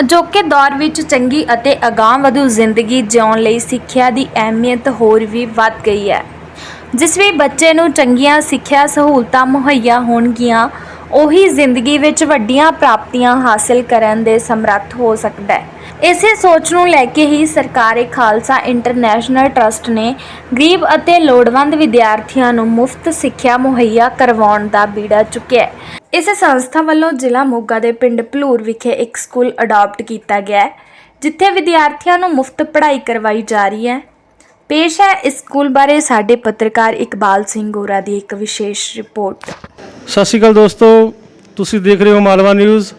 ਅਜੋਕੇ ਦੌਰ ਵਿੱਚ ਚੰਗੀ ਅਤੇ ਅਗਾਂਹਵਧੂ ਜ਼ਿੰਦਗੀ ਜਿਉਣ ਲਈ ਸਿੱਖਿਆ ਦੀ ਅਹਿਮੀਅਤ ਹੋਰ ਵੀ ਵੱਧ ਗਈ ਹੈ। ਜਿਸ ਵੀ ਬੱਚੇ ਨੂੰ ਚੰਗੀਆਂ ਸਿੱਖਿਆ ਸਹੂਲਤਾਂ ਮੁਹੱਈਆ ਹੋਣਗੀਆਂ, ਉਹੀ ਜ਼ਿੰਦਗੀ ਵਿੱਚ ਵੱਡੀਆਂ ਪ੍ਰਾਪਤੀਆਂ ਹਾਸਲ ਕਰਨ ਦੇ ਸਮਰੱਥ ਹੋ ਸਕਦਾ ਹੈ। ਇਸੇ ਸੋਚ ਨੂੰ ਲੈ ਕੇ ਹੀ ਸਰਕਾਰੀ ਖਾਲਸਾ ਇੰਟਰਨੈਸ਼ਨਲ ਟਰਸਟ ਨੇ ਗਰੀਬ ਅਤੇ ਲੋੜਵੰਦ ਵਿਦਿਆਰਥੀਆਂ ਨੂੰ ਮੁਫਤ ਸਿੱਖਿਆ ਮੁਹੱਈਆ ਕਰਵਾਉਣ ਦਾ ਬੀੜਾ ਚੁੱਕਿਆ ਹੈ। ਇਸ ਸੰਸਥਾ ਵੱਲੋਂ ਜ਼ਿਲ੍ਹਾ ਮੋਗਾ ਦੇ ਪਿੰਡ ਭਲੂਰ ਵਿਖੇ ਇੱਕ ਸਕੂਲ ਅਡਾਪਟ ਕੀਤਾ ਗਿਆ ਹੈ, ਜਿੱਥੇ ਵਿਦਿਆਰਥੀਆਂ ਨੂੰ ਮੁਫਤ ਪੜ੍ਹਾਈ ਕਰਵਾਈ ਜਾ ਰਹੀ ਹੈ। ਪੇਸ਼ ਹੈ ਇਸ ਸਕੂਲ ਬਾਰੇ ਸਾਡੇ ਪੱਤਰਕਾਰ ਇਕਬਾਲ ਸਿੰਘ ਗੋਰਾ ਦੀ ਇੱਕ ਵਿਸ਼ੇਸ਼ ਰਿਪੋਰਟ। ਸਤਿ ਸ਼੍ਰੀ ਅਕਾਲ ਦੋਸਤੋ, ਤੁਸੀਂ ਦੇਖ ਰਹੇ ਹੋ ਮਾਲਵਾ ਨਿਊਜ਼।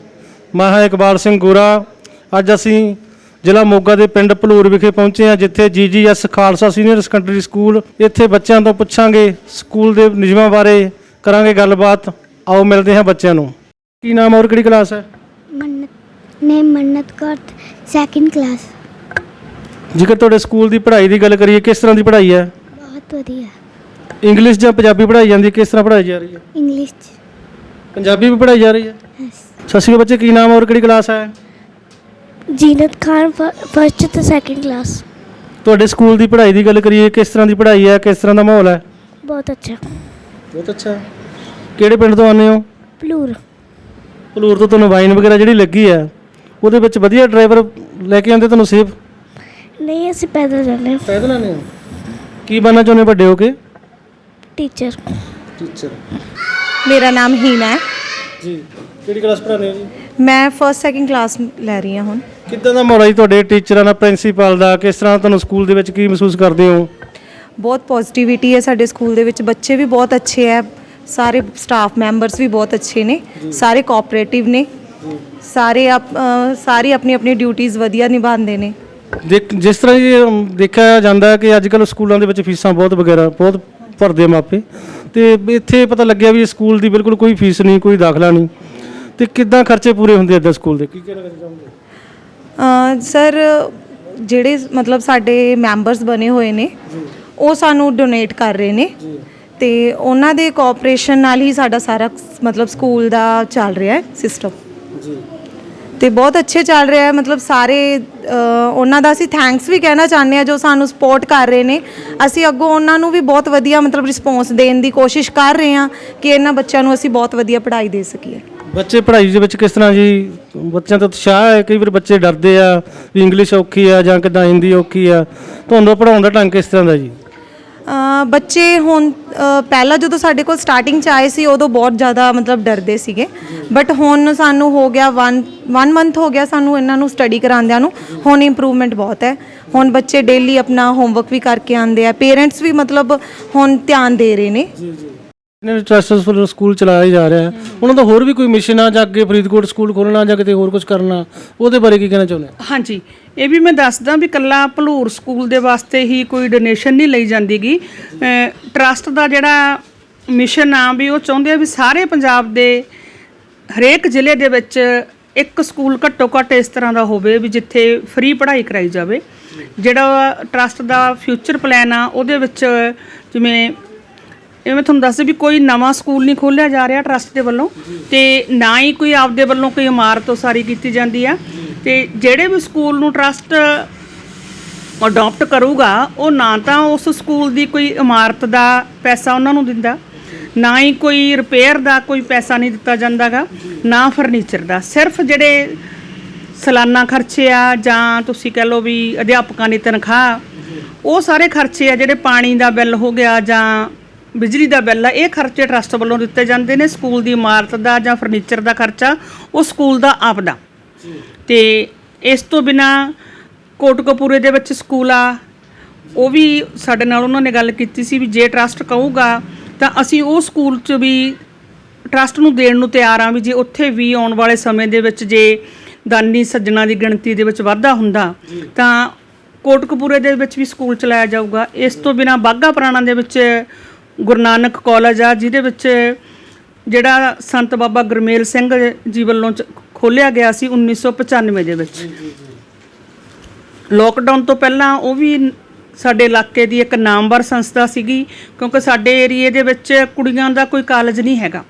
ਮੈਂ ਹਾਂ ਇਕਬਾਲ ਸਿੰਘ ਗੋਰਾ। ਅੱਜ ਅਸੀਂ ਜ਼ਿਲ੍ਹਾ ਮੋਗਾ ਦੇ ਪਿੰਡ ਭਲੂਰ ਵਿਖੇ ਪਹੁੰਚੇ ਹਾਂ, ਜਿੱਥੇ GGS Khalsa senior secondary school ਇੱਥੇ ਬੱਚਿਆਂ ਤੋਂ ਪੁੱਛਾਂਗੇ, ਸਕੂਲ ਦੇ ਨਿਯਮਾਂ ਬਾਰੇ ਕਰਾਂਗੇ ਗੱਲਬਾਤ। ਆਓ ਮਿਲਦੇ ਹਾਂ ਬੱਚਿਆਂ ਨੂੰ। ਕੀ ਨਾਮ ਔਰ ਕਿਹੜੀ ਕਲਾਸ ਹੈ? ਮੰਨਤ ਨੇ ਮੰਨਤ ਕੌਰ ਸੈਕਿੰਡ ਕਲਾਸ ਜੇਕਰ ਤੁਹਾਡੇ ਸਕੂਲ ਦੀ ਪੜ੍ਹਾਈ ਦੀ ਗੱਲ ਕਰੀਏ ਕਿਸ ਤਰ੍ਹਾਂ ਦੀ ਪੜ੍ਹਾਈ ਹੈ? ਬਹੁਤ ਵਧੀਆ। ਇੰਗਲਿਸ਼ ਜਾਂ ਪੰਜਾਬੀ ਪੜ੍ਹਾਈ ਜਾਂਦੀ ਹੈ ਕਿਸ ਤਰ੍ਹਾਂ ਪੜ੍ਹਾਈ ਜਾ ਰਹੀ ਹੈ? ਇੰਗਲਿਸ਼ ਚ। ਪੰਜਾਬੀ ਵੀ ਪੜ੍ਹਾਈ ਜਾ ਰਹੀ ਹੈ. ਸਤਿ ਸ਼੍ਰੀ ਅਕਾਲ ਬੱਚੇ ਕੀ ਨਾਮ ਔਰ ਕਿਹੜੀ ਕਲਾਸ ਹੈ? ਜੀਨਤ ਖਾਨ ਫਸਟ ਤੇ ਸੈਕਿੰਡ ਕਲਾਸ ਤੁਹਾਡੇ ਸਕੂਲ ਦੀ ਪੜ੍ਹਾਈ ਦੀ ਗੱਲ ਕਰੀਏ ਕਿਸ ਤਰ੍ਹਾਂ ਦੀ ਪੜ੍ਹਾਈ ਹੈ ਕਿਸ ਤਰ੍ਹਾਂ ਦਾ ਮਾਹੌਲ ਹੈ? ਬਹੁਤ ਅੱਛਾ। ਬਹੁਤ ਅੱਛਾ। ਕਿਹੜੇ ਪਿੰਡ ਤੋਂ ਆਉਂਦੇ ਹੋ? ਪਲੂਰ ਭਲੂਰ ਤੋਂ ਤੁਹਾਨੂੰ ਵਾਈਨ ਵਗੈਰਾ ਜਿਹੜੀ ਲੱਗੀ ਹੈ ਉਹਦੇ ਵਿੱਚ ਵਧੀਆ ਡਰਾਈਵਰ ਲੈ ਕੇ ਆਉਂਦੇ ਤੁਹਾਨੂੰ ਸੇਫ? ਨਹੀਂ ਅਸੀਂ ਪੈਦਲ ਜਾਂਦੇ ਹਾਂ। ਪੈਦਲ ਆਉਂਦੇ ਹੋ? ਕੀ ਬਣਨਾ ਚਾਹੁੰਦੇ ਹੋ ਵੱਡੇ ਹੋ ਕੇ? ਟੀਚਰ ਟੀਚਰ ਮੇਰਾ ਨਾਮ ਹੀਨਾ ਹੈ। ਜੀ। ਕਿਹੜੀ ਕਲਾਸ ਪੜ੍ਹਾਉਂਦੇ ਹੋ ਜੀ? ਮੈਂ ਫਰਸਟ ਸੈਕਿੰਡ ਕਲਾਸ ਲੈ ਰਹੀ ਹਾਂ ਹੁਣ। ਕਿੱਦਾਂ ਦਾ ਮਾਹੌਲ ਹੈ ਜੀ ਤੁਹਾਡੇ ਟੀਚਰਾਂ ਦਾ ਪ੍ਰਿੰਸੀਪਲ ਦਾ? ਕਿਸ ਤਰ੍ਹਾਂ ਤੁਹਾਨੂੰ ਸਕੂਲ ਦੇ ਵਿੱਚ ਕੀ ਮਹਿਸੂਸ ਕਰਦੇ ਹੋ? ਬਹੁਤ ਪੋਜ਼ਿਟਿਵਿਟੀ ਹੈ ਸਾਡੇ ਸਕੂਲ ਦੇ ਵਿੱਚ। ਬੱਚੇ ਵੀ ਬਹੁਤ ਅੱਛੇ ਹੈ। ਸਾਰੇ ਸਟਾਫ ਮੈਂਬਰਸ ਵੀ ਬਹੁਤ ਅੱਛੇ ਨੇ ਸਾਰੇ ਕੋਆਪਰੇਟਿਵ ਨੇ ਸਾਰੇ ਆਪ- ਅ, ਸਾਰੇ ਆਪਣੀ ਆਪਣੀ ਡਿਊਟੀਆਂ ਵਧੀਆ ਨਿਭਾਉਂਦੇ ਨੇ। ਦੇਖ ਜਿਸ ਤਰ੍ਹਾਂ ਜੀ ਅਮ, ਦੇਖਿਆ ਜਾਂਦਾ ਹੈ ਕਿ ਅੱਜ ਕੱਲ੍ਹ ਸਕੂਲਾਂ ਦੇ ਵਿੱਚ ਫੀਸਾਂ ਬਹੁਤ ਵਗੈਰਾ ਬਹੁਤ ਭਰਦੇ ਆ ਮਾਪੇ। ਤੇ ਇੱਥੇ ਪਤਾ ਲੱਗਿਆ ਵੀ ਸਕੂਲ ਦੀ ਬਿਲਕੁਲ ਕੋਈ ਫੀਸ ਨਹੀਂ ਕੋਈ ਦਾਖਲਾ ਨਹੀਂ। ਤੇ ਕਿੱਦਾਂ ਖਰਚੇ ਪੂਰੇ ਹੁੰਦੇ ਇੱਦਾਂ ਸਕੂਲ ਦੇ? ਕੀ ਕਹਿਣਾ ਚਾਹੁੰਦੇ ਅ, ਸਰ ਜਿਹੜੇ ਮਤਲਬ ਸਾਡੇ ਮੈਂਬਰਸ ਬਣੇ ਹੋਏ ਨੇ ਉਹ ਸਾਨੂੰ ਡੋਨੇਟ ਕਰ ਰਹੇ ਨੇ। ਤੇ ਉਹਨਾਂ ਦੇ ਕੋਆਪਰੇਸ਼ਨ ਨਾਲ ਹੀ ਸਾਡਾ ਸਾਰਾ ਮਤਲਬ ਸਕੂਲ ਦਾ ਚੱਲ ਰਿਹਾ ਹੈ ਸਿਸਟਮ ਜੀ। ਤੇ ਬਹੁਤ ਅੱਛੇ ਚੱਲ ਰਿਹਾ ਹੈ ਮਤਲਬ ਸਾਰੇ ਉਹਨਾਂ ਦਾ ਅਸੀਂ ਥੈਂਕਸ ਵੀ ਕਹਿਣਾ ਚਾਹੁੰਦੇ ਆ ਜੋ ਸਾਨੂੰ ਸਪੋਰਟ ਕਰ ਰਹੇ ਨੇ। ਅਸੀਂ ਅੱਗੋਂ ਉਹਨਾਂ ਨੂੰ ਵੀ ਬਹੁਤ ਵਧੀਆ ਮਤਲਬ ਰਿਸਪੌਂਸ ਦੇਣ ਦੀ ਕੋਸ਼ਿਸ਼ ਕਰ ਰਹੇ ਹਾਂ ਕਿ ਇਹਨਾਂ ਬੱਚਿਆਂ ਨੂੰ ਅਸੀਂ ਬਹੁਤ ਵਧੀਆ ਪੜ੍ਹਾਈ ਦੇ ਸਕੀਏ। ਬੱਚੇ ਪੜ੍ਹਾਈ ਦੇ ਵਿੱਚ ਕਿਸ ਤਰ੍ਹਾਂ ਜੀ? ਬੱਚਿਆਂ ਦਾ ਉਤਸ਼ਾਹ ਹੈ ਕਈ ਵਾਰ ਬੱਚੇ ਡਰਦੇ ਆ ਵੀ ਇੰਗਲਿਸ਼ ਔਖੀ ਆ ਜਾਂ ਕਿੱਦਾਂ ਹਿੰਦੀ ਔਖੀ ਆ। ਤੁਹਾਨੂੰ ਪੜਾਉਣ ਦਾ ਢੰਗ ਕਿਸ ਤਰ੍ਹਾਂ ਦਾ ਜੀ? ਬੱਚੇ ਹੁਣ ਪਹਿਲਾਂ ਜਦੋਂ ਸਾਡੇ ਕੋਲ ਸਟਾਰਟਿੰਗ ਚ ਆਏ ਸੀ, ਉਦੋਂ ਬਹੁਤ ਜ਼ਿਆਦਾ ਮਤਲਬ ਡਰਦੇ ਸੀਗੇ। ਬਟ ਹੁਣ ਸਾਨੂੰ ਹੋ ਗਿਆ 1 1 ਮੰਥ ਹੋ ਗਿਆ ਸਾਨੂੰ ਇਹਨਾਂ ਨੂੰ ਸਟੱਡੀ ਕਰਾਉਂਦਿਆਂ ਨੂੰ। ਹੁਣ ਇੰਪਰੂਵਮੈਂਟ ਬਹੁਤ ਹੈ। ਹੁਣ ਬੱਚੇ ਡੇਲੀ ਆਪਣਾ ਹੋਮਵਰਕ ਵੀ ਕਰਕੇ ਆਉਂਦੇ ਆ। ਪੇਰੈਂਟਸ ਵੀ ਮਤਲਬ ਹੁਣ ਧਿਆਨ ਦੇ ਰਹੇ ਨੇ। ਨੇ ਟਰਸਟਸ ਸਕੂਲ ਚਲਾਇਆ ਹੀ ਜਾ ਰਿਹਾ ਹੈ। ਉਹਨਾਂ ਦਾ ਹੋਰ ਵੀ ਕੋਈ ਮਿਸ਼ਨ ਆ ਜਾਂ ਅੱਗੇ ਫਰੀਦਕੋਟ ਸਕੂਲ ਖੋਲਣਾ ਜਾਂ ਕਿਤੇ ਹੋਰ ਕੁਝ ਕਰਨਾ ਉਹਦੇ ਬਾਰੇ ਕੀ ਕਹਿਣਾ ਚਾਹੁੰਦੇ ਆ ਹਾਂਜੀ ਇਹ ਵੀ ਮੈਂ ਦੱਸਦਾ ਵੀ ਕੱਲਾ ਭਲੂਰ ਸਕੂਲ ਦੇ ਵਾਸਤੇ ਹੀ ਕੋਈ ਡੋਨੇਸ਼ਨ ਨਹੀਂ ਲਈ ਜਾਂਦੀਗੀ। ਟਰਸਟ ਦਾ ਜਿਹੜਾ ਮਿਸ਼ਨ ਆ ਵੀ ਉਹ ਚਾਹੁੰਦੇ ਆ ਵੀ ਸਾਰੇ ਪੰਜਾਬ ਦੇ ਹਰੇਕ ਜ਼ਿਲ੍ਹੇ ਦੇ ਵਿੱਚ ਇੱਕ ਸਕੂਲ ਘੱਟੋ ਘੱਟ ਇਸ ਤਰ੍ਹਾਂ ਦਾ ਹੋਵੇ ਵੀ ਜਿੱਥੇ ਫ੍ਰੀ ਪੜ੍ਹਾਈ ਕਰਾਈ ਜਾਵੇ। ਜਿਹੜਾ ਟਰਸਟ ਦਾ ਫਿਊਚਰ ਪਲਾਨ ਆ ਉਹਦੇ ਵਿੱਚ ਜਿਵੇਂ ਇਹ ਮੈਂ ਤੁਹਾਨੂੰ ਦੱਸਦੀ ਵੀ ਕੋਈ ਨਵਾਂ ਸਕੂਲ ਨਹੀਂ ਖੋਲ੍ਹਿਆ ਜਾ ਰਿਹਾ ਟਰਸਟ ਦੇ ਵੱਲੋਂ ਤੇ ਨਾ ਹੀ ਕੋਈ ਆਪਦੇ ਵੱਲੋਂ ਕੋਈ ਇਮਾਰਤ ਉਸਾਰੀ ਕੀਤੀ ਜਾਂਦੀ ਆ। ਤੇ ਜਿਹੜੇ ਵੀ ਸਕੂਲ ਨੂੰ ਟਰਸਟ ਅਡਾਪਟ ਕਰੂਗਾ, ਉਹ ਨਾ ਤਾਂ ਉਸ ਸਕੂਲ ਦੀ ਕੋਈ ਇਮਾਰਤ ਦਾ ਪੈਸਾ ਉਹਨਾਂ ਨੂੰ ਦਿੰਦਾ, ਨਾ ਹੀ ਕੋਈ ਰਿਪੇਅਰ ਦਾ ਕੋਈ ਪੈਸਾ ਨਹੀਂ ਦਿੱਤਾ ਜਾਂਦਾਗਾ, ਨਾ ਫਰਨੀਚਰ ਦਾ। ਸਿਰਫ ਜਿਹੜੇ ਸਾਲਾਨਾ ਖਰਚੇ ਆ ਜਾਂ ਤੁਸੀਂ ਕਹਿ ਲਓ ਵੀ ਅਧਿਆਪਕਾਂ ਦੀ ਤਨਖਾਹ, ਉਹ ਸਾਰੇ ਖਰਚੇ ਆ ਜਿਹੜੇ ਪਾਣੀ ਦਾ ਬਿੱਲ ਹੋ ਗਿਆ ਜਾਂ ਬਿਜਲੀ ਦਾ ਬਿੱਲ ਆ, ਇਹ ਖਰਚੇ ਟਰਸਟ ਵੱਲੋਂ ਦਿੱਤੇ ਜਾਂਦੇ ਨੇ, ਸਕੂਲ ਦੀ ਇਮਾਰਤ ਦਾ ਜਾਂ ਫਰਨੀਚਰ ਦਾ ਖਰਚਾ, ਉਹ ਸਕੂਲ ਦਾ ਆਪਦਾ। ਤੇ ਇਸ ਤੋਂ ਬਿਨਾ ਕੋਟਕਪੂਰੇ ਦੇ ਵਿੱਚ ਸਕੂਲ ਆ, ਉਹ ਵੀ ਸਾਡੇ ਨਾਲ ਉਹਨਾਂ ਨੇ ਗੱਲ ਕੀਤੀ ਸੀ ਵੀ ਜੇ ਟਰਸਟ ਕਹੂਗਾ, ਤਾਂ ਅਸੀਂ ਉਹ ਸਕੂਲ 'ਚ ਵੀ ਟਰਸਟ ਨੂੰ ਦੇਣ ਨੂੰ ਤਿਆਰ ਆ ਵੀ ਜੇ ਉੱਥੇ ਵੀ ਆਉਣ ਵਾਲੇ ਸਮੇਂ ਦੇ ਵਿੱਚ ਜੇ ਦਾਨੀ ਸੱਜਣਾ ਦੀ ਗਿਣਤੀ ਦੇ ਵਿੱਚ ਵਾਧਾ ਹੁੰਦਾ, ਤਾਂ ਕੋਟਕਪੂਰੇ ਦੇ ਵਿੱਚ ਵੀ ਸਕੂਲ ਚਲਾਇਆ ਜਾਊਗਾ। ਇਸ ਤੋਂ ਬਿਨਾ ਬਾਗਾ ਪੁਰਾਣਾ ਦੇ ਵਿੱਚ ਗੁਰੂ ਨਾਨਕ ਕਾਲਜ ਆ, ਜਿਹਦੇ ਵਿੱਚ ਜਿਹੜਾ ਸੰਤ ਬਾਬਾ ਗੁਰਮੇਲ ਸਿੰਘ ਜੀ ਵੱਲੋਂ ਖੋਲਿਆ ਗਿਆ ਸੀ 1995 ਦੇ ਵਿੱਚ। ਲੋਕਡਾਊਨ ਤੋਂ ਪਹਿਲਾਂ ਉਹ ਵੀ ਸਾਡੇ ਇਲਾਕੇ ਦੀ ਇੱਕ ਨਾਮਵਰ ਸੰਸਥਾ ਸੀਗੀ, ਕਿਉਂਕਿ ਸਾਡੇ ਏਰੀਏ ਦੇ ਵਿੱਚ ਕੁੜੀਆਂ ਦਾ ਕੋਈ ਕਾਲਜ ਨਹੀਂ ਹੈਗਾ।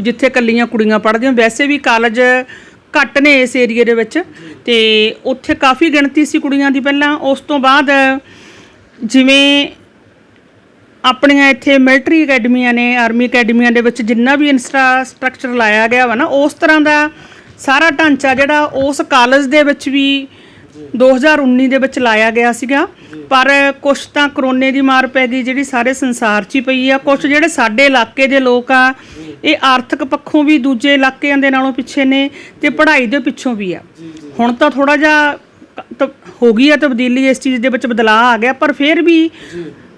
ਜਿੱਥੇ ਕੱਲੀਆਂ ਕੁੜੀਆਂ ਪੜ੍ਹਦੀਆਂ, ਵੈਸੇ ਵੀ ਕਾਲਜ ਘੱਟ ਨੇ ਇਸ ਏਰੀਏ ਦੇ ਵਿੱਚ ਤੇ ਉੱਥੇ ਕਾਫੀ ਗਿਣਤੀ ਸੀ ਕੁੜੀਆਂ ਦੀ ਪਹਿਲਾਂ। ਉਸ ਤੋਂ ਬਾਅਦ ਜਿਵੇਂ ਆਪਣੀਆਂ ਇੱਥੇ ਮਿਲਟਰੀ ਅਕੈਡਮੀਆਂ ਨੇ ਆਰਮੀ ਅਕੈਡਮੀਆਂ ਦੇ ਵਿੱਚ ਜਿੰਨਾ ਵੀ ਇਨਫਰਾਸਟ੍ਰਕਚਰ ਲਾਇਆ ਗਿਆ ਵਾ ਨਾ, ਉਸ ਤਰ੍ਹਾਂ ਦਾ ਸਾਰਾ ਢਾਂਚਾ ਜਿਹੜਾ ਉਸ ਕਾਲਜ ਦੇ ਵਿੱਚ ਵੀ 2019 ਦੇ ਵਿੱਚ ਲਾਇਆ ਗਿਆ ਸੀਗਾ। ਪਰ ਕੁਝ ਤਾਂ ਕਰੋਨੇ ਦੀ ਮਾਰ ਪੈ ਗਈ, ਜਿਹੜੀ ਸਾਰੇ ਸੰਸਾਰ 'ਚ ਹੀ ਪਈ ਆ। ਕੁਝ ਜਿਹੜੇ ਸਾਡੇ ਇਲਾਕੇ ਦੇ ਲੋਕ ਆ, ਇਹ ਆਰਥਿਕ ਪੱਖੋਂ ਵੀ ਦੂਜੇ ਇਲਾਕਿਆਂ ਦੇ ਨਾਲੋਂ ਪਿੱਛੇ ਨੇ ਤੇ ਪੜ੍ਹਾਈ ਦੇ ਪਿੱਛੋਂ ਵੀ ਆ। ਹੁਣ ਤਾਂ ਥੋੜਾ ਜਿਹਾ ਤ- ਹੋ ਗਈ ਆ ਤਬਦੀਲੀ, ਇਸ ਚੀਜ਼ ਦੇ ਵਿੱਚ ਬਦਲਾਅ ਆ ਗਿਆ, ਪਰ ਫਿਰ ਵੀ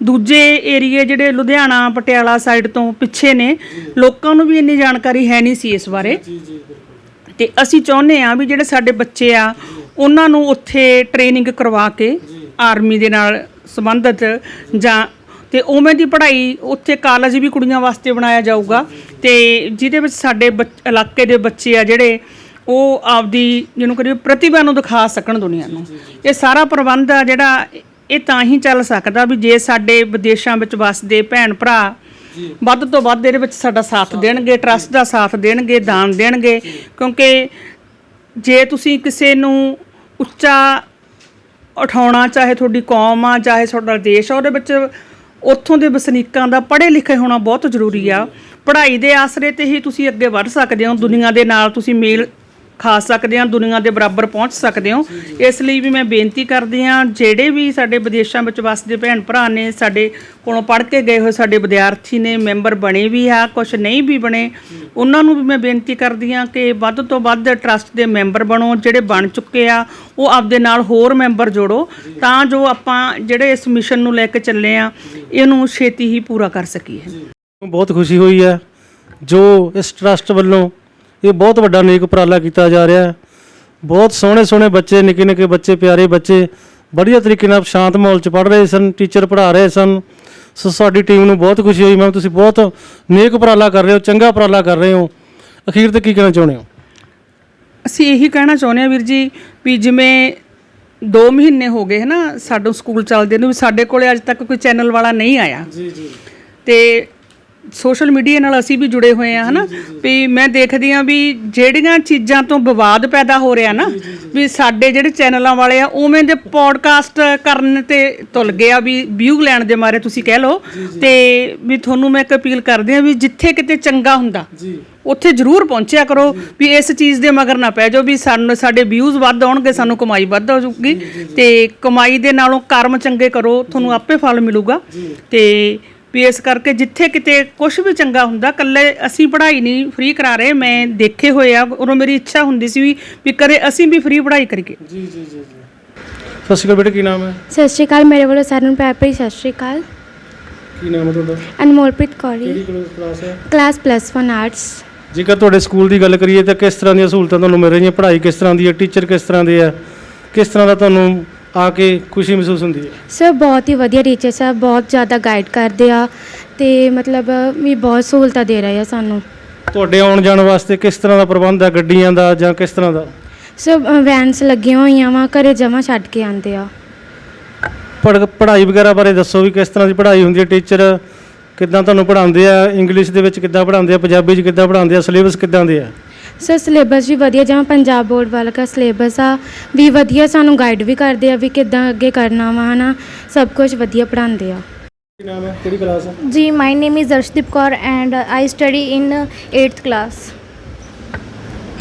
ਦੂਜੇ ਏਰੀਏ ਜਿਹੜੇ ਲੁਧਿਆਣਾ ਪਟਿਆਲਾ ਸਾਈਡ ਤੋਂ ਪਿੱਛੇ ਨੇ ਲੋਕਾਂ ਨੂੰ ਵੀ ਇੰਨੀ ਜਾਣਕਾਰੀ ਹੈ ਨਹੀਂ ਸੀ ਇਸ ਬਾਰੇ। ਤੇ ਅਸੀਂ ਚਾਹੁੰਦੇ ਆ ਵੀ ਜਿਹੜੇ ਸਾਡੇ ਬੱਚੇ ਆ ਉਹਨਾਂ ਨੂੰ ਉੱਥੇ ਟ੍ਰੇਨਿੰਗ ਕਰਵਾ ਕੇ ਆਰਮੀ ਦੇ ਨਾਲ ਸੰਬੰਧਿਤ ਜਾਂ ਤੇ ਉਵੇਂ ਦੀ ਪੜ੍ਹਾਈ ਉੱਥੇ ਕਾਲਜ ਵੀ ਕੁੜੀਆਂ ਵਾਸਤੇ ਬਣਾਇਆ ਜਾਊਗਾ। ਤੇ ਜਿਹਦੇ ਵਿੱਚ ਸਾਡੇ ਇਲਾਕੇ ਦੇ ਬੱਚੇ ਆ ਜਿਹੜੇ ਉਹ ਆਪਦੀ ਜਿਹਨੂੰ ਕਰੀਏ ਪ੍ਰਤਿਭਾ ਨੂੰ ਦਿਖਾ ਸਕਣ ਦੁਨੀਆ ਨੂੰ। ਇਹ ਸਾਰਾ ਪ੍ਰਬੰਧ ਆ ਜਿਹੜਾ ਇਹ ਤਾਂ ਹੀ ਚੱਲ ਸਕਦਾ ਵੀ ਜੇ ਸਾਡੇ ਵਿਦੇਸ਼ਾਂ ਵਿੱਚ ਵਸਦੇ ਭੈਣ ਭਰਾ ਵੱਧ ਤੋਂ ਵੱਧ ਇਹਦੇ ਵਿੱਚ ਸਾਡਾ ਸਾਥ ਦੇਣਗੇ ਟਰਸਟ ਦਾ ਸਾਥ ਦੇਣਗੇ ਦਾਨ ਦੇਣਗੇ। ਕਿਉਂਕਿ ਜੇ ਤੁਸੀਂ ਕਿਸੇ ਨੂੰ ਉੱਚਾ ਉਠਾਉਣਾ ਚਾਹੇ ਤੁਹਾਡੀ ਕੌਮ ਆ ਚਾਹੇ ਤੁਹਾਡਾ ਦੇਸ਼ ਆ ਉਹਦੇ ਵਿੱਚ ਉੱਥੋਂ ਦੇ ਵਸਨੀਕਾਂ ਦਾ ਪੜ੍ਹੇ ਲਿਖੇ ਹੋਣਾ ਬਹੁਤ ਜ਼ਰੂਰੀ ਆ। ਪੜ੍ਹਾਈ ਦੇ ਆਸਰੇ ਤੇ ਹੀ ਤੁਸੀਂ ਅੱਗੇ ਵੱਧ ਸਕਦੇ ਹੋ। ਦੁਨੀਆ ਦੇ ਨਾਲ ਤੁਸੀਂ ਮੇਲ ਖਾ ਸਕਦੇ ਹਾਂ, ਦੁਨੀਆ ਦੇ ਬਰਾਬਰ ਪਹੁੰਚ ਸਕਦੇ ਹੋ। ਇਸ ਲਈ ਵੀ ਮੈਂ ਬੇਨਤੀ ਕਰਦੀ ਹਾਂ, ਜਿਹੜੇ ਵੀ ਸਾਡੇ ਵਿਦੇਸ਼ਾਂ ਵਿੱਚ ਵੱਸਦੇ ਭੈਣ ਭਰਾ ਨੇ, ਸਾਡੇ ਕੋਲੋਂ ਪੜ੍ਹ ਕੇ ਗਏ ਹੋਏ ਸਾਡੇ ਵਿਦਿਆਰਥੀ ਨੇ, ਮੈਂਬਰ ਬਣੇ ਵੀ ਆ ਕੁਝ ਨਹੀਂ ਵੀ ਬਣੇ, ਉਹਨਾਂ ਨੂੰ ਵੀ ਮੈਂ ਬੇਨਤੀ ਕਰਦੀ ਹਾਂ ਕਿ ਵੱਧ ਤੋਂ ਵੱਧ ਟਰਸਟ ਦੇ ਮੈਂਬਰ ਬਣੋ, ਜਿਹੜੇ ਬਣ ਚੁੱਕੇ ਆ, ਉਹ ਆਪਦੇ ਨਾਲ ਹੋਰ ਮੈਂਬਰ ਜੋੜੋ, ਤਾਂ ਜੋ ਆਪਾਂ ਜਿਹੜੇ ਇਸ ਮਿਸ਼ਨ ਨੂੰ ਲੈ ਕੇ ਚੱਲੇ ਆ ਇਹਨੂੰ ਛੇਤੀ ਹੀ ਪੂਰਾ ਕਰ ਸਕੀਏ। ਬਹੁਤ ਖੁਸ਼ੀ ਹੋਈ ਹੈ, ਜੋ ਇਸ ਟਰਸਟ ਵੱਲੋਂ ਇਹ ਬਹੁਤ ਵੱਡਾ ਨੇਕ ਉਪਰਾਲਾ ਕੀਤਾ ਜਾ ਰਿਹਾ ਹੈ। ਬਹੁਤ ਸੋਹਣੇ ਸੋਹਣੇ ਬੱਚੇ ਨਿੱਕੇ ਨਿੱਕੇ ਬੱਚੇ ਪਿਆਰੇ ਬੱਚੇ ਵਧੀਆ ਤਰੀਕੇ ਨਾਲ ਸ਼ਾਂਤ ਮਾਹੌਲ 'ਚ ਪੜ੍ਹ ਰਹੇ ਸਨ ਟੀਚਰ ਪੜ੍ਹਾ ਰਹੇ ਸਨ। ਸੋ ਸਾਡੀ ਟੀਮ ਨੂੰ ਬਹੁਤ ਖੁਸ਼ੀ ਹੋਈ। ਮੈਮ ਤੁਸੀਂ ਬਹੁਤ ਨੇਕ ਉਪਰਾਲਾ ਕਰ ਰਹੇ ਹੋ ਚੰਗਾ ਉਪਰਾਲਾ ਕਰ ਰਹੇ ਹੋ। ਅਖੀਰ ਤੇ ਕੀ ਕਹਿਣਾ ਚਾਹੁੰਦੇ ਹੋ? ਅਸੀਂ ਇਹੀ ਕਹਿਣਾ ਚਾਹੁੰਦੇ ਹਾਂ ਵੀਰ ਜੀ ਵੀ ਜਿਵੇਂ 2 ਮਹੀਨੇ ਹੋ ਗਏ ਹਨਾ ਸਾਡੋਂ ਸਕੂਲ ਚੱਲਦੇ ਨੂੰ ਸਾਡੇ ਕੋਲੇ ਅੱਜ ਤੱਕ ਕੋਈ ਚੈਨਲ ਵਾਲਾ ਨਹੀਂ ਆਇਆ। ਜੀ ਜੀ। ਤੇ ਸੋਸ਼ਲ ਮੀਡੀਆ ਨਾਲ ਅਸੀਂ ਵੀ ਜੁੜੇ ਹੋਏ ਆ ਹਨਾ? ਵੀ ਮੈਂ ਦੇਖਦੀ ਆ ਵੀ ਜਿਹੜੀਆਂ ਚੀਜ਼ਾਂ ਤੋਂ ਵਿਵਾਦ ਪੈਦਾ ਹੋ ਰਿਹਾ ਨਾ ਵੀ ਸਾਡੇ ਜਿਹੜੇ ਚੈਨਲਾਂ ਵਾਲੇ ਆ ਉਵੇਂ ਦੇ ਪੋਡਕਾਸਟ ਕਰਨ ਤੇ ਤੁਲ ਗਏ ਆ ਵੀ ਵਿਊ ਲੈਣ ਦੇ ਮਾਰੇ ਤੁਸੀਂ ਕਹਿ ਲਓ। ਤੇ ਵੀ ਤੁਹਾਨੂੰ ਮੈਂ ਇੱਕ ਅਪੀਲ ਕਰਦੀ ਆ ਵੀ ਜਿੱਥੇ ਕਿਤੇ ਚੰਗਾ ਹੁੰਦਾ ਉੱਥੇ ਜ਼ਰੂਰ ਪਹੁੰਚਿਆ ਕਰੋ ਵੀ ਇਸ ਚੀਜ਼ ਦੇ ਮਗਰ ਨਾ ਪੈ ਜਾਓ ਵੀ ਸਾਨੂੰ ਸਾਡੇ ਵਿਊਜ਼ ਵੱਧ ਆਉਣਗੇ ਸਾਨੂੰ ਕਮਾਈ ਵੱਧ ਹੋ ਜਾਊਗੀ। ਤੇ ਕਮਾਈ ਦੇ ਨਾਲੋਂ ਕਰਮ ਚੰਗੇ ਕਰੋ ਤੁਹਾਨੂੰ ਆਪੇ ਫਲ ਮਿਲੂਗਾ। ਤੇ ਵੀ ਇਸ ਕਰਕੇ ਜਿੱਥੇ ਕਿਤੇ ਕੁਝ ਵੀ ਚੰਗਾ ਹੁੰਦਾ ਕੱਲੇ ਅਸੀਂ ਪੜ੍ਹਾਈ ਨਹੀਂ ਫ੍ਰੀ ਕਰਾ ਰਹੇ ਮੈਂ ਦੇਖੇ ਹੋਏ ਆ ਉਦੋਂ ਮੇਰੀ ਇੱਛਾ ਹੁੰਦੀ ਸੀ ਵੀ ਵੀ ਕਰੇ ਅਸੀਂ ਵੀ ਫ੍ਰੀ ਪੜ੍ਹਾਈ ਕਰੀਏ। ਜੀ ਜੀ ਜੀ ਜੀ। ਸਤਿ ਸ਼੍ਰੀ ਅਕਾਲ ਬੇਟੇ ਕੀ ਨਾਮ ਹੈ? ਸਤਿ ਸ਼੍ਰੀ ਅਕਾਲ ਮੇਰੇ ਵੱਲੋਂ ਸਾਰਿਆਂ ਨੂੰ ਪਿਆਰ ਭਰੀ ਸਤਿ ਸ਼੍ਰੀ ਅਕਾਲ। ਕੀ ਨਾਮ ਹੈ ਤੁਹਾਡਾ? ਅਨਮੋਲਪ੍ਰੀਤ ਕੌਰੀ ਕਿਹੜੀ ਕਲਾਸ ਹੈ? ਕਲਾਸ ਪਲੱਸ 1 ਆਰਟਸ ਜੇਕਰ ਤੁਹਾਡੇ ਸਕੂਲ ਦੀ ਗੱਲ ਕਰੀਏ ਤਾਂ ਕਿਸ ਤਰ੍ਹਾਂ ਦੀਆਂ ਸਹੂਲਤਾਂ ਤੁਹਾਨੂੰ ਮਿਲ ਰਹੀਆਂ? ਪੜ੍ਹਾਈ ਕਿਸ ਤਰ੍ਹਾਂ ਦੀ ਹੈ? ਟੀਚਰ ਕਿਸ ਤਰ੍ਹਾਂ ਦੇ ਆ ਕਿਸ ਤਰ੍ਹਾਂ ਦਾ ਤੁਹਾਨੂੰ ਆ ਕੇ ਖੁਸ਼ੀ ਮਹਿਸੂਸ ਹੁੰਦੀ ਹੈ। ਸਰ ਬਹੁਤ ਹੀ ਵਧੀਆ ਟੀਚਰ ਸਾਹਿਬ ਬਹੁਤ ਜ਼ਿਆਦਾ ਗਾਈਡ ਕਰਦੇ ਆ ਤੇ ਮਤਲਬ ਵੀ ਬਹੁਤ ਸਹੂਲਤਾਂ ਦੇ ਰਹੇ ਆ ਸਾਨੂੰ। ਤੁਹਾਡੇ ਆਉਣ ਜਾਣ ਵਾਸਤੇ ਕਿਸ ਤਰ੍ਹਾਂ ਦਾ ਪ੍ਰਬੰਧ ਹੈ ਗੱਡੀਆਂ ਦਾ ਜਾਂ ਕਿਸ ਤਰ੍ਹਾਂ ਦਾ? ਸਰ ਵੈਨਸ ਲੱਗੀਆਂ ਹੋਈਆਂ ਵਾ ਘਰੇ ਜਮਾ ਛੱਡ ਕੇ ਆਉਂਦੇ ਆ। ਪੜ੍ਹ- ਪੜ੍ਹਾਈ ਵਗੈਰਾ ਬਾਰੇ ਦੱਸੋ ਵੀ ਕਿਸ ਤਰ੍ਹਾਂ ਦੀ ਪੜ੍ਹਾਈ ਹੁੰਦੀ ਹੈ ਟੀਚਰ ਕਿੱਦਾਂ ਤੁਹਾਨੂੰ ਪੜ੍ਹਾਉਂਦੇ ਆ ਇੰਗਲਿਸ਼ ਦੇ ਵਿੱਚ ਕਿੱਦਾਂ ਪੜ੍ਹਾਉਂਦੇ ਆ ਪੰਜਾਬੀ 'ਚ ਕਿੱਦਾਂ ਪੜ੍ਹਾਉਂਦੇ ਆ ਸਿਲੇਬਸ ਕਿੱਦਾਂ ਦੇ ਆ? ਸਰ ਸਿਲੇਬਸ ਵੀ ਵਧੀਆ ਜਿਵੇਂ ਪੰਜਾਬ ਬੋਰਡ ਵਾਲਾ ਸਿਲੇਬਸ ਆ ਵੀ ਵਧੀਆ ਸਾਨੂੰ ਗਾਈਡ ਵੀ ਕਰਦੇ ਆ ਵੀ ਕਿੱਦਾਂ ਅੱਗੇ ਕਰਨਾ ਵਾ ਹਨਾ? ਸਭ ਕੁਝ ਵਧੀਆ ਪੜ੍ਹਾਉਂਦੇ ਆ। ਜੀ my name is Arshdeep Kaur and I study in 8th class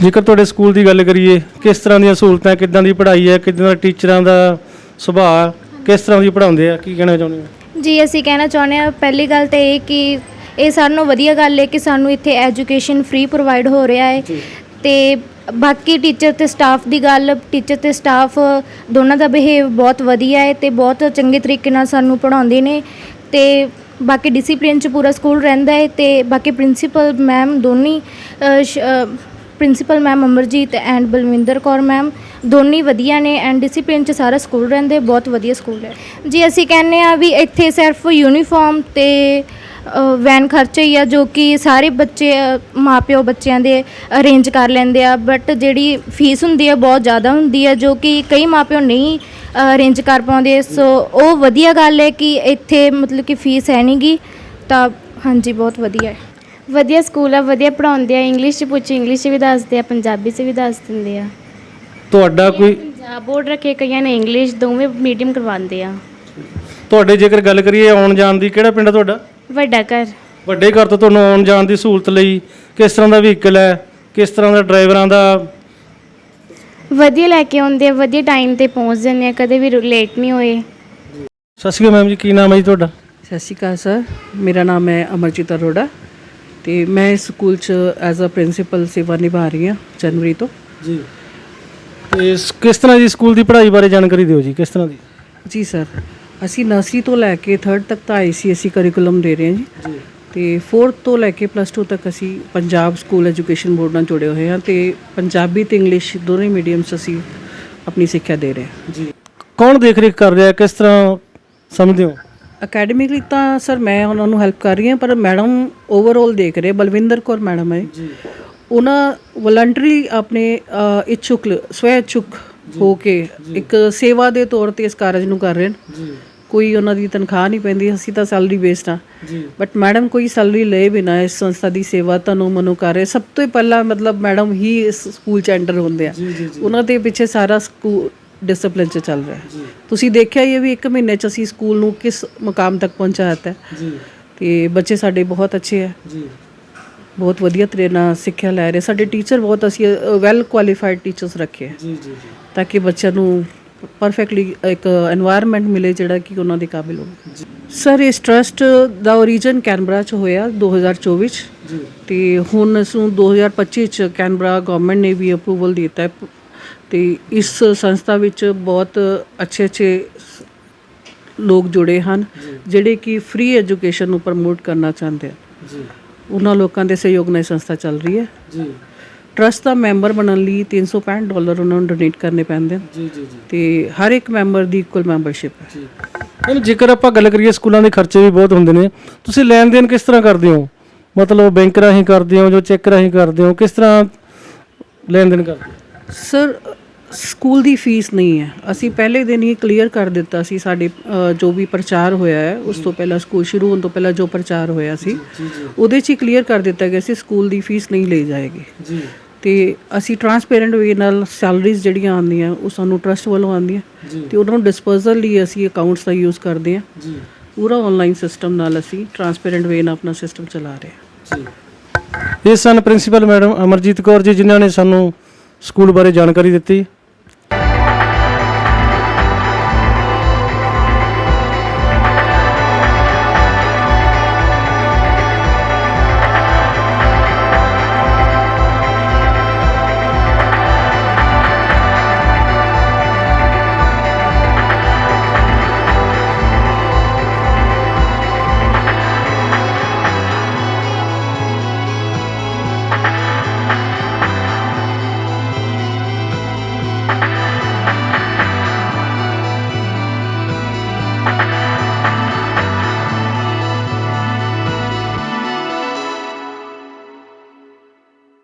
ਜੇਕਰ ਤੁਹਾਡੇ ਸਕੂਲ ਦੀ ਗੱਲ ਕਰੀਏ ਕਿਸ ਤਰ੍ਹਾਂ ਦੀਆਂ ਸਹੂਲਤਾਂ ਕਿੱਦਾਂ ਦੀ ਪੜ੍ਹਾਈ ਹੈ ਕਿੱਦਾਂ ਦਾ ਟੀਚਰਾਂ ਦਾ ਸੁਭਾਅ ਕਿਸ ਤਰ੍ਹਾਂ ਦੀ ਪੜ੍ਹਾਉਂਦੇ ਆ ਕੀ ਕਹਿਣਾ ਚਾਹੁੰਦੇ ਹੋ? ਜੀ ਅਸੀਂ ਕਹਿਣਾ ਚਾਹੁੰਦੇ ਹਾਂ ਪਹਿਲੀ ਗੱਲ ਤਾਂ ਇਹ ਕਿ ਇਹ ਸਾਰਿਆਂ ਨਾਲੋਂ ਵਧੀਆ ਗੱਲ ਹੈ ਕਿ ਸਾਨੂੰ ਇੱਥੇ ਐਜੂਕੇਸ਼ਨ ਫ੍ਰੀ ਪ੍ਰੋਵਾਈਡ ਹੋ ਰਿਹਾ ਹੈ ਤੇ ਬਾਕੀ ਟੀਚਰ ਤੇ ਸਟਾਫ ਦੀ ਗੱਲ ਟੀਚਰ ਤੇ ਸਟਾਫ ਦੋਨਾਂ ਦਾ ਬਿਹੇਵ ਬਹੁਤ ਵਧੀਆ ਹੈ ਤੇ ਬਹੁਤ ਚੰਗੇ ਤਰੀਕੇ ਨਾਲ ਸਾਨੂੰ ਪੜ੍ਹਾਉਂਦੇ ਨੇ ਤੇ ਬਾਕੀ ਡਿਸਪਲਿਨ ਚ ਪੂਰਾ ਸਕੂਲ ਰਹਿੰਦਾ ਹੈ ਤੇ ਬਾਕੀ principal ma'am ਦੋਨੀ principal ma'am Amarjeet and Balwinder Kaur ma'am ਦੋਨੀ ਵਧੀਆ ਨੇ ਐਂਡ ਡਿਸਪਲਿਨ ਚ ਸਾਰਾ ਸਕੂਲ ਰਹਿੰਦੇ ਬਹੁਤ ਵਧੀਆ ਸਕੂਲ ਹੈ। ਜੀ ਅਸੀਂ ਕਹਿੰਦੇ ਆ ਵੀ ਇੱਥੇ ਸਿਰਫ ਯੂਨੀਫਾਰਮ ਤੇ ਵੈਨ ਖਰਚਾ ਹੀ ਆ ਜੋ ਕਿ ਸਾਰੇ ਬੱਚੇ ਮਾਪਿਓ ਬੱਚਿਆਂ ਦੇ ਅਰੇਂਜ ਕਰ ਲੈਂਦੇ ਆ ਬਟ ਜਿਹੜੀ ਫੀਸ ਹੁੰਦੀ ਆ ਬਹੁਤ ਜ਼ਿਆਦਾ ਹੁੰਦੀ ਆ ਜੋ ਕਿ ਕਈ ਮਾਪਿਓ ਨਹੀਂ ਅਰੇਂਜ ਕਰ ਪਾਉਂਦੇ। ਸੋ ਉਹ ਵਧੀਆ ਗੱਲ ਹੈ ਕਿ ਇੱਥੇ ਮਤਲਬ ਕਿ ਫੀਸ ਹੈ ਨਹੀਂਗੀ ਤਾਂ ਹਾਂਜੀ ਬਹੁਤ ਵਧੀਆ ਹੈ। ਵਧੀਆ ਸਕੂਲ ਆ ਵਧੀਆ ਪੜਾਉਂਦੇ ਆ ਇੰਗਲਿਸ਼ ਚ ਪੁੱਛ ਇੰਗਲਿਸ਼ ਚ ਵੀ ਦੱਸਦੇ ਆ ਪੰਜਾਬੀ ਚ ਵੀ ਦੱਸ ਦਿੰਦੇ ਆ। ਤੁਹਾਡਾ ਕੋਈ ਪੰਜਾਬ ਬੋਰਡ ਰੱਖੇ ਕਈਆਂ ਨੇ ਇੰਗਲਿਸ਼ ਦੋਵੇਂ ਮੀਡੀਅਮ ਕਰਵਾਉਂਦੇ ਆ। ਤੁਹਾਡੇ ਜੇਕਰ ਗੱਲ ਕਰੀਏ ਆਉਣ ਜਾਣ ਦੀ ਕਿਹੜਾ ਪਿੰਡ ਆ ਤੁਹਾਡਾ? ਵੱਡਾ ਘਰ। ਵੱਡੇ ਘਰ ਤੋਂ ਤੁਹਾਨੂੰ ਆਉਣ ਜਾਣ ਦੀ ਸਹੂਲਤ ਲਈ ਕਿਸ ਤਰ੍ਹਾਂ ਦਾ ਵਹੀਕਲ ਹੈ? ਕਿਸ ਤਰ੍ਹਾਂ ਦਾ ਡਰਾਈਵਰਾਂ ਦਾ? ਵਧੀਆ ਲੈ ਕੇ ਆਉਂਦੇ ਆ ਵਧੀਆ ਟਾਈਮ ਤੇ ਪਹੁੰਚ ਜਾਂਦੇ ਆ ਕਦੇ ਵੀ ਲੇਟ ਨਹੀਂ ਹੋਏ। ਸਤਿ ਸ਼੍ਰੀ ਅਕਾਲ ਮੈਮ ਜੀ ਕੀ ਨਾਮ ਹੈ ਜੀ ਤੁਹਾਡਾ? ਸਤਿ ਸ਼੍ਰੀ ਅਕਾਲ ਸਰ ਮੇਰਾ ਨਾਮ ਹੈ ਅਮਰਜੀਤ ਅਰੋੜਾ ਤੇ ਮੈਂ ਇਸ ਸਕੂਲ 'ਚ ਐਜ਼ ਅ ਪ੍ਰਿੰਸੀਪਲ ਸੇਵਾ ਨਿਭਾ ਰਹੀ ਹਾਂ ਜਨਵਰੀ ਤੋਂ। ਜੀ। ਤੇ ਕਿਸ ਤਰ੍ਹਾਂ ਦੀ ਸਕੂਲ ਦੀ ਪੜ੍ਹਾਈ ਬਾਰੇ ਜਾਣਕਾਰੀ ਦਿਓ ਜੀ ਕਿਸ ਤਰ੍ਹਾਂ ਦੀ? ਜੀ ਸਰ ਅਸੀਂ ਨਰਸਰੀ ਤੋਂ ਲੈ ਕੇ 3rd ਤੱਕ ਤਾਂ ਆਈਸੀਐਸਈ ਕਰਿਕੂਲਮ ਦੇ ਰਹੇ ਹਾਂ ਜੀ। ਤੇ 4th ਤੋਂ ਲੈ ਕੇ ਪਲੱਸ 2 ਤੱਕ ਅਸੀਂ ਪੰਜਾਬ ਸਕੂਲ ਐਜੂਕੇਸ਼ਨ ਬੋਰਡ ਨਾਲ ਜੁੜੇ ਹੋਏ ਹਾਂ ਤੇ ਪੰਜਾਬੀ ਤੇ ਇੰਗਲਿਸ਼ ਦੋਵੇਂ ਮੀਡੀਅਮਸ ਅਸੀਂ ਆਪਣੀ ਸਿੱਖਿਆ ਦੇ ਰਹੇ ਹਾਂ। ਜੀ। ਕੌਣ ਦੇਖ ਰੇਖ ਕਰ ਰਿਹਾ? ਕਿਸ ਤਰ੍ਹਾਂ ਸਮਝਦੇ ਹੋ? ਅਕੈਡਮਿਕਲੀ ਤਾਂ ਸਰ ਮੈਂ ਉਹਨਾਂ ਨੂੰ ਹੈਲਪ ਕਰ ਰਹੀ ਹਾਂ ਪਰ ਮੈਡਮ ਓਵਰਆਲ ਦੇਖ ਰਹੇ ਬਲਵਿੰਦਰ ਕੌਰ ਮੈਡਮ ਹੈ। ਜੀ। ਉਹਨਾਂ ਵਲੰਟਰੀ ਆਪਣੇ ਇੱਛੁਕ ਸਵੈ ਇੱਛੁਕ ਹੋ ਕੇ ਇੱਕ ਸੇਵਾ ਦੇ ਤੌਰ ਤੇ ਇਸ ਕਾਰਜ ਨੂੰ ਕਰ ਰਹੇ ਨੇ ਜੀ। ਕੋਈ ਉਹਨਾਂ ਦੀ ਤਨਖਾਹ ਨਹੀਂ ਪੈਂਦੀ ਅਸੀਂ ਤਾਂ ਸੈਲਰੀ ਬੇਸਡ ਆ ਜੀ। ਬਟ ਮੈਡਮ ਕੋਈ ਸੈਲਰੀ ਲਏ ਬਿਨਾ ਇਸ ਸੰਸਥਾ ਦੀ ਸੇਵਾ ਤਨੋ ਮਨੋ ਕਰ ਰਹੇ ਸਭ ਤੋਂ ਪਹਿਲਾਂ ਮਤਲਬ ਮੈਡਮ ਹੀ ਇਸ ਸਕੂਲ ਚ ਐਂਟਰ ਹੁੰਦੇ ਆ। ਉਹਨਾਂ ਦੇ ਪਿੱਛੇ ਸਾਰਾ ਸਕੂਲ ਡਿਸਪਲਿਨ ਚ ਚੱਲ ਰਿਹਾ। ਹੈ ਤੁਸੀਂ ਦੇਖਿਆ ਹੀ ਹੈ ਵੀ ਇੱਕ ਮਹੀਨੇ ਚ ਅਸੀਂ ਸਕੂਲ ਨੂੰ ਕਿਸ ਮੁਕਾਮ ਤੱਕ ਪਹੁੰਚਾ ਦਿੱਤਾ ਹੈ। ਜੀ। ਤੇ ਬੱਚੇ ਸਾਡੇ ਬਹੁਤ ਅੱਛੇ ਹੈ ਜੀ। ਬਹੁਤ ਵਧੀਆ ਤਰੀਕੇ ਨਾਲ ਸਿੱਖਿਆ ਲੈ ਰਹੇ। ਸਾਡੇ ਟੀਚਰ ਬਹੁਤ ਅਸੀਂ ਵੈਲ ਕੁਆਲੀਫਾਈਡ ਟੀਚਰਸ ਰੱਖੇ ਜੀ ਜੀ ਜੀ। ਤਾਂ ਕਿ ਬੱਚਿਆਂ ਨੂੰ ਪਰਫੈਕਟਲੀ ਇੱਕ এনवायरमेंट ਮਿਲੇ ਜਿਹੜਾ ਕਿ ਉਹਨਾਂ ਦੇ ਕਾਬਿਲ ਹੋਵੇ। ਸਰ ਇਸ ਟਰਸਟ ਦਾ origin ਕੈਨਬਰਾ ਚ ਹੋਇਆ 2024 ਚ। ਤੇ ਹੁਣ ਇਸ ਨੂੰ 2025 ਚ ਕੈਨਬਰਾ ਗਵਰਨਮੈਂਟ ਨੇ ਵੀ ਅਪਰੂਵਲ ਦਿੱਤਾ ਹੈ। ਤੇ ਇਸ ਸੰਸਥਾ ਵਿੱਚ ਬਹੁਤ ਅੱਛੇ ਅੱਛੇ ਲੋਕ ਜੁੜੇ ਹਨ ਜਿਹੜੇ ਕਿ ਫ੍ਰੀ ਐਜੂਕੇਸ਼ਨ ਨੂੰ ਪ੍ਰਮੋਟ ਕਰਨਾ ਚਾਹੁੰਦੇ ਆ ਜੀ। ਉਹਨਾਂ ਲੋਕਾਂ ਦੇ ਸਹਿਯੋਗ ਨਾਲ ਸੰਸਥਾ ਚੱਲ ਰਹੀ ਹੈ। ਜੀ। ਟਰਸਟ ਦਾ ਮੈਂਬਰ ਬਣਨ ਲਈ 365 ਡਾਲਰ ਉਹਨਾਂ ਨੂੰ ਡੋਨੇਟ ਕਰਨੇ ਪੈਂਦੇ ਜੀ ਜੀ ਜੀ। ਤੇ ਹਰ ਇੱਕ ਮੈਂਬਰ ਦੀ ਇਕੁਅਲ ਮੈਂਬਰਸ਼ਿਪ ਹੈ। ਜੀ। ਮੈਮ ਜੇਕਰ ਆਪਾਂ ਗੱਲ ਕਰੀਏ ਸਕੂਲਾਂ ਦੇ ਖਰਚੇ ਵੀ ਬਹੁਤ ਹੁੰਦੇ ਨੇ ਤੁਸੀਂ ਲੈਣ ਦੇਣ ਕਿਸ ਤਰ੍ਹਾਂ ਕਰਦੇ ਹੋ? ਮਤਲਬ ਬੈਂਕ ਰਾਹੀਂ ਕਰਦੇ ਹੋ ਜੋ ਚੈੱਕ ਰਾਹੀਂ ਕਰਦੇ ਹੋ? ਕਿਸ ਤਰ੍ਹਾਂ ਲੈਣ ਦੇਣ ਕਰਦੇ ਹੋ? ਸਰ ਸਕੂਲ ਦੀ ਫੀਸ ਨਹੀਂ ਹੈ। ਅਸੀਂ ਪਹਿਲੇ ਦਿਨ ਹੀ ਕਲੀਅਰ ਕਰ ਦਿੱਤਾ ਸੀ ਸਾਡੇ ਜੋ ਵੀ ਪ੍ਰਚਾਰ ਹੋਇਆ ਹੈ ਉਸ ਤੋਂ ਪਹਿਲਾਂ ਸਕੂਲ ਸ਼ੁਰੂ ਹੋਣ ਤੋਂ ਪਹਿਲਾਂ ਜੋ ਪ੍ਰਚਾਰ ਹੋਇਆ ਸੀ ਉਹਦੇ 'ਚ ਹੀ ਕਲੀਅਰ ਕਰ ਦਿੱਤਾ ਗਿਆ ਸੀ ਸਕੂਲ ਦੀ ਫੀਸ ਨਹੀਂ ਲਈ ਜਾਏਗੀ। ਜੀ। ਤੇ ਅਸੀਂ ਟਰਾਂਸਪੇਰੈਂਟ ਵੇ ਨਾਲ ਸੈਲਰੀਜ਼ ਜਿਹੜੀਆਂ ਆਉਂਦੀਆਂ ਉਹ ਸਾਨੂੰ ਟਰਸਟ ਵੱਲੋਂ ਆਉਂਦੀਆਂ ਤੇ ਉਹਨਾਂ ਨੂੰ ਡਿਸਪੋਜ਼ਲ ਲਈ ਅਸੀਂ ਅਕਾਊਂਟਸ ਦਾ ਯੂਜ਼ ਕਰਦੇ ਹਾਂ। ਜੀ। ਪੂਰਾ ਆਨਲਾਈਨ ਸਿਸਟਮ ਨਾਲ ਅਸੀਂ ਟਰਾਂਸਪੇਰੈਂਟ ਵੇ ਨਾਲ ਆਪਣਾ ਸਿਸਟਮ ਚਲਾ ਰਹੇ ਹਾਂ। ਜੀ। ਇਹ ਸਨ ਪ੍ਰਿੰਸੀਪਲ ਮੈਡਮ ਅਮਰਜੀਤ ਕੌਰ ਜੀ ਜਿਨ੍ਹਾਂ ਨੇ ਸਾਨੂੰ ਸਕੂਲ ਬਾਰੇ ਜਾਣਕਾਰੀ ਦਿੱਤੀ।